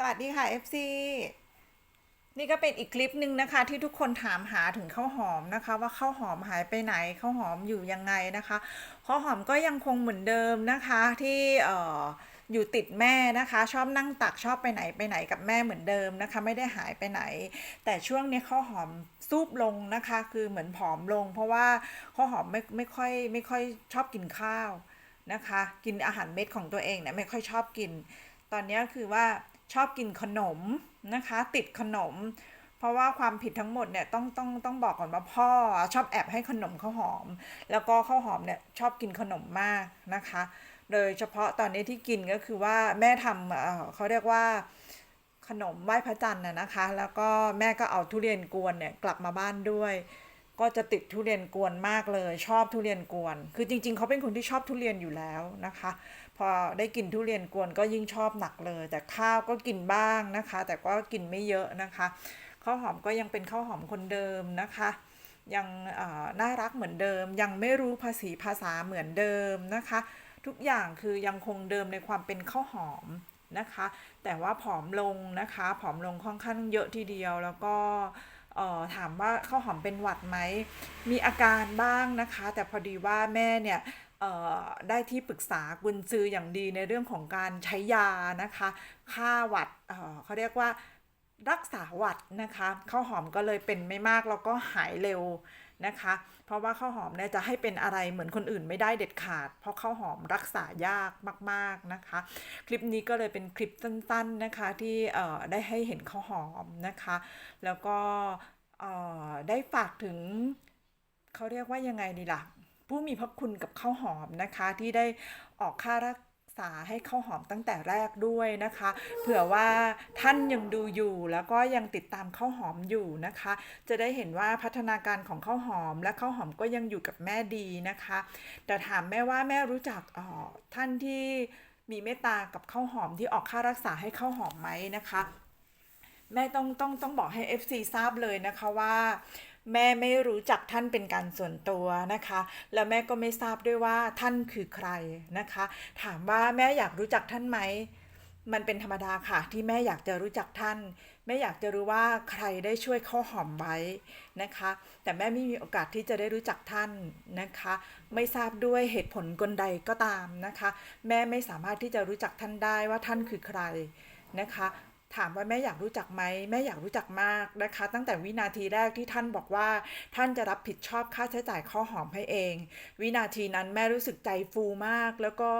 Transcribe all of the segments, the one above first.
สวัสดีค่ะ FC นี่ก็เป็นอีกคลิปหนึ่งนะคะ ที่ทุกคนถามหาถึงข้าวหอมนะคะ ว่าข้าวหอมหายไปไหนข้าวหอมอยู่ยังไงนะคะข้าวหอมก็ยังคงเหมือนเดิมนะคะที่เอ่ออยู่ติดแม่นะคะ ชอบนั่งตักชอบไปไหนไปไหนกับแม่เหมือนเดิมนะคะ ไม่ได้หายไปไหน แต่ช่วงนี้ข้าวหอมซูบลงนะคะ คือเหมือนผอมลง เพราะว่าข้าวหอมไม่ไม่ค่อยไม่ค่อยชอบกินข้าวนะคะ กินอาหารเม็ดของตัวเองเนี่ยไม่ค่อยชอบกิน ตอนนี้คือว่า ชอบกินขนมนะคะ ติดขนม เพราะว่าความผิดทั้งหมดเนี่ยต้องต้องต้องบอกก่อนว่าพ่อชอบแอบให้ขนมข้าวหอม แล้วก็ข้าวหอมเนี่ยชอบกินขนมมากนะคะ โดยเฉพาะตอนนี้ที่กินก็คือว่าแม่ทำเอ่อเขาเรียกว่าขนมไหว้พระจันทร์นะคะ แล้วก็แม่ก็เอาทุเรียนกวนเนี่ยกลับมาบ้านด้วย ก็จะติดทุเรียนกวนมากเลย ชอบทุเรียนกวน คือจริง ๆ เขาเป็นคนที่ชอบทุเรียนอยู่แล้วนะคะ พอได้กินทุเรียนกวนก็ยิ่งชอบหนักเลย แต่ข้าวก็กินบ้างนะคะ แต่ก็กินไม่เยอะนะคะข้าวหอมก็ยังเป็นข้าวหอมคนเดิมนะคะยังเอ่อน่ารักเหมือนเดิม ยังไม่รู้ภาษีภาษาเหมือนเดิมนะคะ ทุกอย่างคือยังคงเดิมในความเป็นข้าวหอมนะคะ แต่ว่าผอมลงนะคะ ผอมลงค่อนข้างเยอะทีเดียวแล้วก็ ออถามว่าข้าวหอมเป็นหวัดไหม มีอาการบ้างนะคะ แต่พอดีว่าแม่เนี่ยได้ที่ปรึกษากุญซืออย่างดีในเรื่องของการใช้ยานะคะฆ่าหวัดเเขาเรียกว่ารักษาหวัดนะคะข้าวหอมก็เลยเป็นไม่มากแล้วก็หายเร็ว นะคะ เพราะว่าข้าวหอมเนี่ยจะให้เป็นอะไรเหมือนคนอื่นไม่ได้เด็ดขาด เพราะข้าวหอมรักษายากมาก ๆนะคะ คลิปนี้ก็เลยเป็นคลิปสั้นๆนะคะที่เอ่อได้ให้เห็นข้าวหอมนะคะ แล้วก็เอ่อได้ฝากถึงเขาเรียกว่ายังไงดีล่ะผู้มีพระคุณกับข้าวหอมนะคะที่ได้ออกค่ารัก ษาให้ข้าวหอมตั้งแต่แรกด้วยนะคะ เผื่อว่าท่านยังดูอยู่แล้วก็ยังติดตามข้าวหอมอยู่นะคะ จะได้เห็นว่าพัฒนาการของข้าวหอมและข้าวหอมก็ยังอยู่กับแม่ดีนะคะ แต่ถามแม่ว่าแม่รู้จักออท่านที่มีเมตตากับข้าวหอมที่ออกค่ารักษาให้ข้าวหอมไหมนะคะ แม่ต้องต้องต้องบอกให้ FC ทราบเลยนะคะว่า แม่ไม่รู้จักท่านเป็นการส่วนตัวนะคะ แล้วแม่ก็ไม่ทราบด้วยว่าท่านคือใครนะคะ ถามว่าแม่อยากรู้จักท่านไหมมันเป็นธรรมดาค่ะ ที่แม่อยากจะรู้จักท่าน แม่อยากจะรู้ว่าใครได้ช่วยข้าวหอมไว้นะคะ แต่แม่ไม่มีโอกาสที่จะได้รู้จักท่านนะคะ ไม่ทราบด้วยเหตุผลกลใดก็ตามนะคะ แม่ไม่สามารถที่จะรู้จักท่านได้ว่าท่านคือใครนะคะ ถามว่าแม่อยากรู้จักไหมแม่อยากรู้จักมากนะคะ ตั้งแต่วินาทีแรกที่ท่านบอกว่าท่านจะรับผิดชอบค่าใช้จ่ายข้าวหอมให้เอง วินาทีนั้นแม่รู้สึกใจฟูมาก แล้วก็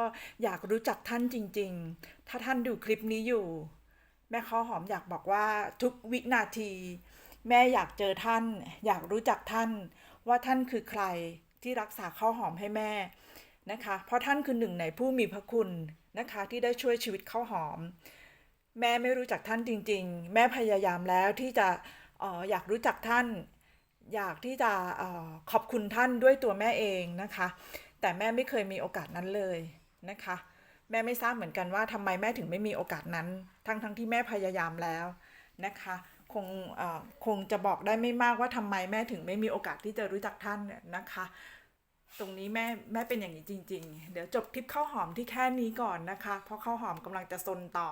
อยากรู้จักท่านจริง ๆ ถ้าท่านดูคลิปนี้อยู่ แม่ข้าวหอมอยากบอกว่าทุกวินาที แม่อยากเจอท่าน อยากรู้จักท่าน ว่าท่านคือใครที่รักษาข้าวหอมให้แม่นะคะ เพราะท่านคือหนึ่งในผู้มีพระคุณนะคะที่ได้ช่วยชีวิตข้าวหอม แม่ไม่รู้จักท่านจริง ๆ แม่พยายามแล้วที่จะอออยากรู้จักท่าน อยากที่จะออขอบคุณท่านด้วยตัวแม่เองนะคะ แต่แม่ไม่เคยมีโอกาสนั้นเลยนะคะ แม่ไม่ทราบเหมือนกันว่าทำไมแม่ถึงไม่มีโอกาสนั้น ทั้งทั้งที่แม่พยายามแล้วนะคะคงคงจะบอกได้ไม่มากว่าทำไมแม่ถึงไม่มีโอกาสที่จะรู้จักท่านนะคะ ตรงนี้แม่แม่เป็นอย่างนี้จริง ๆ เดี๋ยวจบคลิปข้าวหอมที่แค่นี้ก่อนนะคะ เพราะข้าวหอมกำลังจะซนต่อ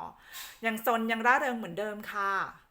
ยังซนยังร่าเริงเหมือนเดิมค่ะ